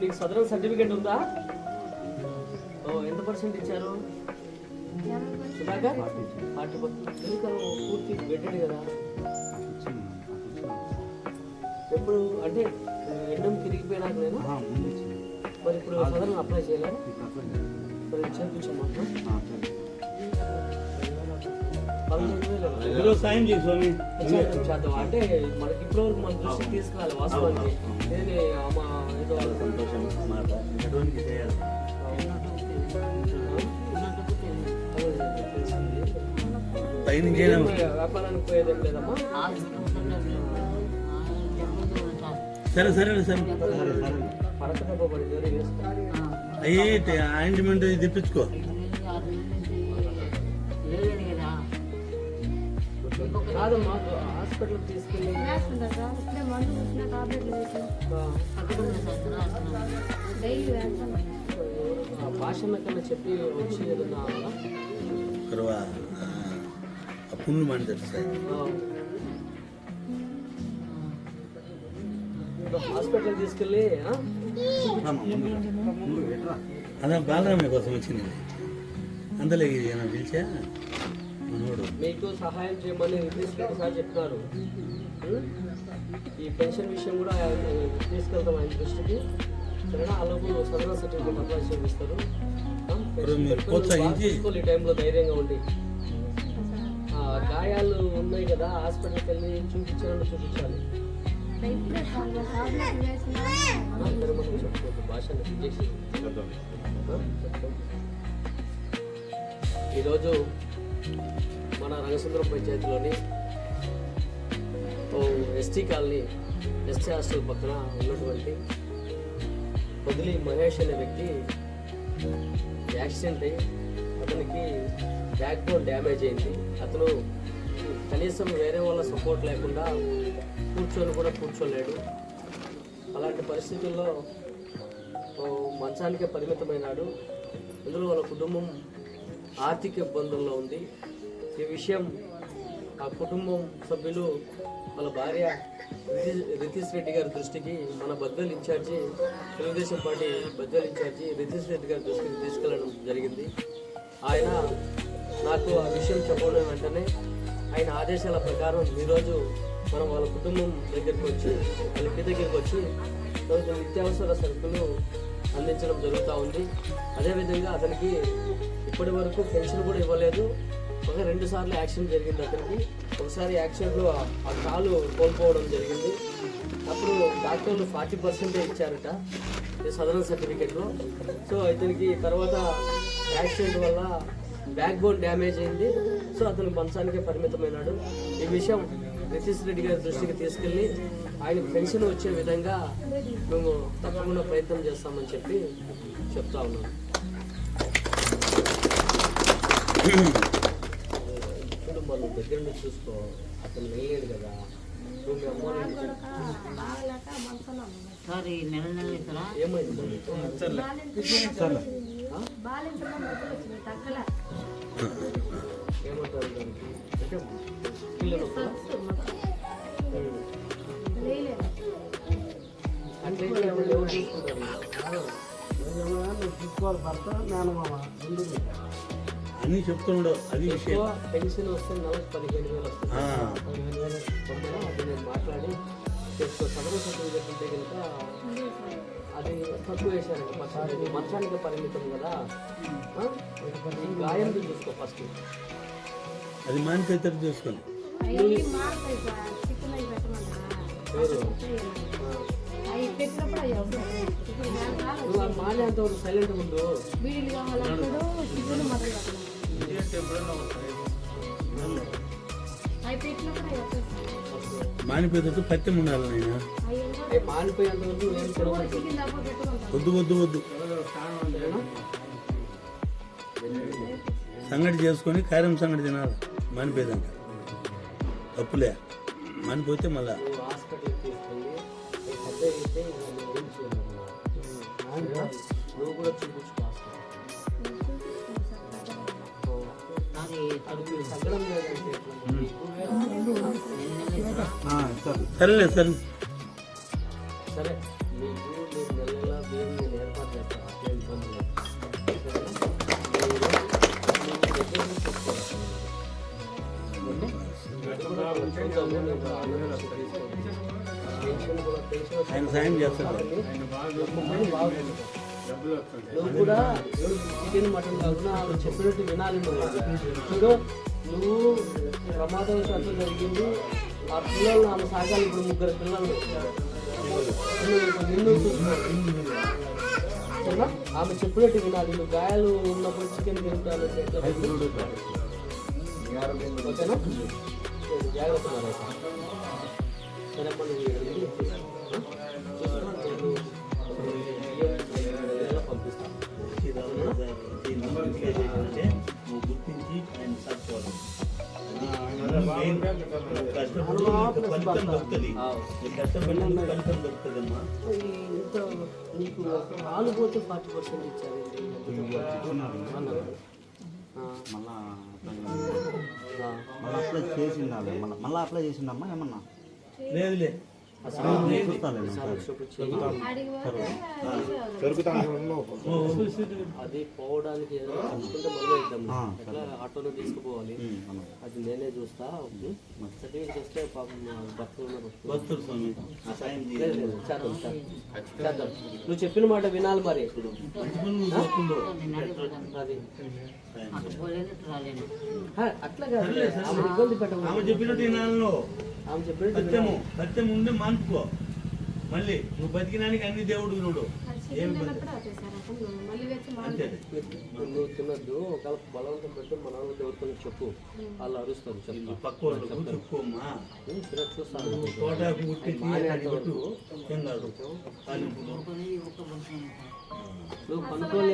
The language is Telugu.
నీకు సదరన్ సర్టిఫికేట్ ఉందా? ఓ ఎంత పర్సెంట్ ఇచ్చారు? సుధాకర్ ఫార్టీ పర్సెంట్ ఎందుకు పూర్తి పెట్టాడు కదా? ఎప్పుడు అంటే ఎండం తిరిగిపోయినాక నేను? మరి ఇప్పుడు సదరన్ అప్లై చేయాలి మరి పదిహేను వేలు ఈరోజు సాయం చేయి స్వామి. చేద్దాం. అంటే మనకి ఇప్పుడు వరకు మన దృష్టికి తీసుకురాలి వాస్తవానికి. అమ్మ ఏదో సంతోషం మాట. ఎటువంటి చేయాలి? పైన చేయడం వ్యాపారానికి పోయేదేం లేదమ్మా? సరే సరే సరే. అయ్యి ఆయింట్మెంట్ తెప్పించుకో. కాదమ్మా హాస్పిటల్ తీసుకెళ్ళి ఆ భాషన్న కన్నా చెప్పి వచ్చి ఏదన్నా పుండు మంటారు సార్ హాస్పిటల్ తీసుకెళ్ళి? అదే బాలరామయ్య కోసం వచ్చింది. అందులో ఏమైనా పిలిచా? మీకు సహాయం చేయమని రిలీజ్ సార్ చెప్తున్నారు. ఉం? ఈ పెన్షన్ విషయం కూడా తీసుకెళ్తాం ఆయన దృష్టికి. సరేనా? అలాగే సదరణ సర్టిఫికేట్ అప్లై చేపిస్తారు. చూసుకోవాలి ఈ టైంలో ధైర్యంగా ఉండి. ఆ, గాయాలు ఉన్నాయి కదా హాస్పిటల్కి వెళ్ళి చూపించాలని చూపించాలి. ఈరోజు మన పంచాయతీలోని ఓ ఎస్టీ కాలనీ ఎస్టీ హాస్టల్ పక్కన ఉన్నటువంటి పొదిలి మహేష్ అనే వ్యక్తి యాక్సిడెంట్ అయ్యి అతనికి బ్యాక్ బోన్ డ్యామేజ్ అయింది. అతను కనీసం వేరే వాళ్ళ సపోర్ట్ లేకుండా కూర్చొని కూడా కూర్చోలేడు. అలాంటి పరిస్థితుల్లో మంచానికే పరిమితమైనాడు. ఇందులో వాళ్ళ కుటుంబం ఆర్థిక ఇబ్బందుల్లో ఉంది. ఈ విషయం ఆ కుటుంబం సభ్యులు వాళ్ళ భార్య రితీష్ రెడ్డి గారి దృష్టికి మన బద్దలు ఇన్ఛార్జి తెలుగుదేశం పార్టీ బద్దలు ఇన్ఛార్జి రితీష్ రెడ్డి గారి దృష్టికి తీసుకెళ్ళడం జరిగింది. ఆయన నాకు ఆ విషయం చెప్పడం వెంటనే ఆయన ఆదేశాల ప్రకారం ఈరోజు మనం వాళ్ళ కుటుంబం దగ్గరికి వచ్చి వాళ్ళ ఇంటి దగ్గరికి వచ్చి రోజు నిత్యావసర సరుకులు అందించడం జరుగుతూ ఉంది. అదేవిధంగా అతనికి ఇప్పటి వరకు పెన్షన్ కూడా ఇవ్వలేదు. ఒక రెండు సార్లు యాక్సిడెంట్ జరిగింది అతనికి. ఒకసారి యాక్సిడెంట్లో ఆ- కాలు కోల్పోవడం జరిగింది. అప్పుడు డాక్టర్లు ఫార్టీ పర్సెంటే ఇచ్చారట సదరన్ సర్టిఫికేట్లో. సో ఇతనికి తర్వాత యాక్సిడెంట్ వల్ల బ్యాక్ బోన్ డ్యామేజ్ అయింది. సో అతను మంచానికే పరిమితమైనాడు. ఈ విషయం నితీష్ రెడ్డి గారి దృష్టికి తీసుకెళ్ళి ఆయన పెన్షన్ వచ్చే విధంగా మేము తప్పకుండా ప్రయత్నం చేస్తామని చెప్పి చెప్తా ఉన్నాను. ఇప్పుడు మనం దగ్గర నుంచి చూసుకో అతను వెళ్ళలేడు కదా. సార్ ఈ నెల నెల? ఏమంటారు దానికి? పిల్లలు చూసుకుంటారు అన్నీ చెప్తుండవు అది విషయం. పెన్షన్ వస్తే నెలకు పదిహేను వేలు వస్తుంది. పదిహేను వేలు అది నేను మాట్లాడి చేసుకో సదరు సర్టిఫికేట్ ఉంటే కనుక అది తక్కువ వేశారు మంచానికి మంచానికి పరిమితం కదా. గాయం చూసుకో ఫస్ట్. అది మానిపోయేటట్టు చూసుకోండి మానేంత వరకు సైలెంట్ ఉండు. బీడీలు మానిపోయేటట్టు పత్యం ఉండాలి నాయన. వద్దు వద్దు వద్దు. సంగటి చేసుకొని కార్యం సంగటి తినాలి. మానిపోయేదంట తప్పులే. మానిపోతే మళ్ళా. నువ్వు కూడా చూపించు పెన్షన్ కూడా పెన్షన్ ఆయన సాయం బాగుంటుంది. నువ్వు కూడా చికెన్ మటన్ కాకుండా ఆమె చెప్పినట్టు వినాలి ఇప్పుడు నువ్వు ప్రమాదం శాతం జరిగింది. ఆ పిల్లలు ఆమె సాగాలి ఇప్పుడు ముగ్గురు పిల్లలు. నిన్ను చూసుకో. ఆమె చెప్పినట్టు వినాలి. నువ్వు గాయాలు ఉన్నప్పుడు చికెన్ తింటాను ఓకేనా? జాగ్రత్త సరే ఫలితం దొరుకుతుంది. నీ ఫలితం దొరుకుతుందమ్మా. ఈ ఇంత నీకు పోతే ఫార్టీ పర్సెంట్ మళ్ళా. మళ్ళీ అప్లై చేసిండాలి మళ్ళీ మళ్ళీ అప్లై చేసిండమ్మా ఏమన్నా? లేదులే. అది పోవడానికి చూసుకుంటే ఎట్లా ఆటోలో తీసుకుపోవాలి. అది నేనే చూస్తా సర్టిఫికేట్ లేదు చేద్దాం నువ్వు చెప్పిన మాట వినాలి మరి. అది. అట్లా కాదు. ఇబ్బంది ఆమె సత్యము. సత్యం ఉండి మానుకో. మళ్ళీ నువ్వు బతికినానికి అన్ని దేవుడు నువ్వు నువ్వు తినద్దు ఒకవేళ బలవంతం పెట్టి మన దేవుడితో చెప్పు. వాళ్ళు అరుస్తారు చెప్తా. పక్క వాళ్ళకు చెప్పుకోమ్మా ఉం, సరే. చూస్తాను నువ్వు